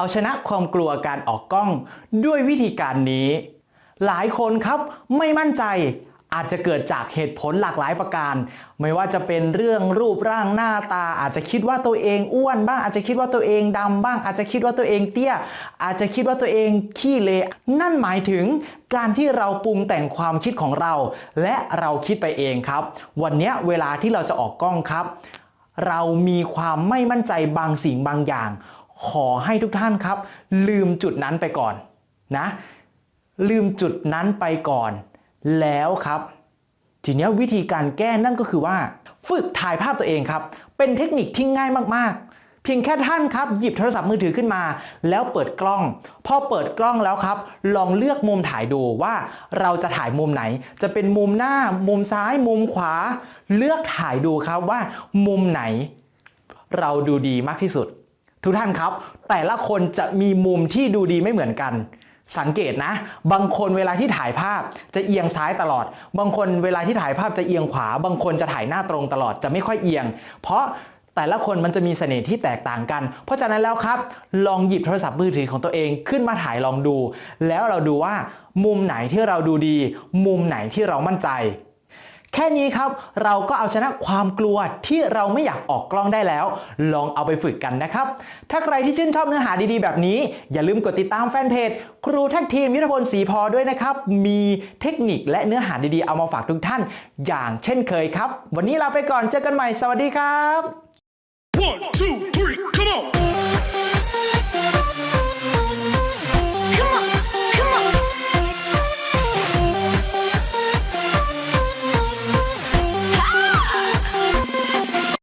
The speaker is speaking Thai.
เอาชนะความกลัวการออกกล้องด้วยวิธีการนี้ หลายคนครับไม่มั่นใจอาจจะเกิดจากเหตุผลหลากหลายประการ ไม่ว่าจะเป็นเรื่องรูปร่างหน้าตา อาจจะคิดว่าตัวเองอ้วนบ้าง อาจจะคิดว่าตัวเองดำบ้าง อาจจะคิดว่าตัวเองเตี้ย อาจจะคิดว่าตัวเองขี้เละนั่นหมายถึงการที่เราปรุงแต่งความคิดของเรา และเราคิดไปเองครับ วันนี้เวลาที่เราจะออกกล้องครับ เรามีความไม่มั่นใจบางสิ่งบางอย่าง ขอให้ทุกท่านครับ ลืมจุดนั้นไปก่อนนะ ลืมจุดนั้นไปก่อน แล้วครับ ทีนี้วิธีการแก้นั่นก็คือว่า ฝึกถ่ายภาพตัวเองครับ เป็นเทคนิคที่ง่ายมากๆ เพียงแค่ท่านครับ หยิบโทรศัพท์มือถือขึ้นมา แล้วเปิดกล้อง พอเปิดกล้องแล้วครับ ลองเลือกมุมถ่ายดูว่าเราจะถ่ายมุมไหน จะเป็นมุมหน้า มุมซ้าย มุมขวา เลือกถ่ายดูครับว่า มุมไหน เราดูดีมากที่สุด ทุกท่านครับ แต่ละคนจะมีมุมที่ดูดีไม่เหมือนกัน สังเกตนะ บางคนเวลาที่ถ่ายภาพจะเอียงซ้ายตลอด บางคนเวลาที่ถ่ายภาพจะเอียงขวา บางคนจะถ่ายหน้าตรงตลอดจะไม่ค่อยเอียง เพราะแต่ละคนมันจะมีเสน่ห์ที่แตกต่างกัน เพราะฉะนั้นแล้วครับ ลองหยิบโทรศัพท์มือถือของตัวเองขึ้นมาถ่ายลองดู แล้วเราดูว่า มุมไหนที่เราดูดี มุมไหนที่เรามั่นใจ แค่นี้ครับ เราก็เอาชนะความกลัวที่เราไม่อยากออกกล้องได้แล้ว ลองเอาไปฝึกกันนะครับ ถ้าใครที่ชื่นชอบเนื้อหาดีๆ แบบนี้ อย่าลืมกดติดตามแฟนเพจ ครูแท็กทีมยุทธพลศรีพอด้วยนะครับ มีเทคนิคและเนื้อหาดีๆ เอามาฝากทุกท่าน อย่างเช่นเคยครับ วันนี้ลาไปก่อนเจอกันใหม่สวัสดีครับ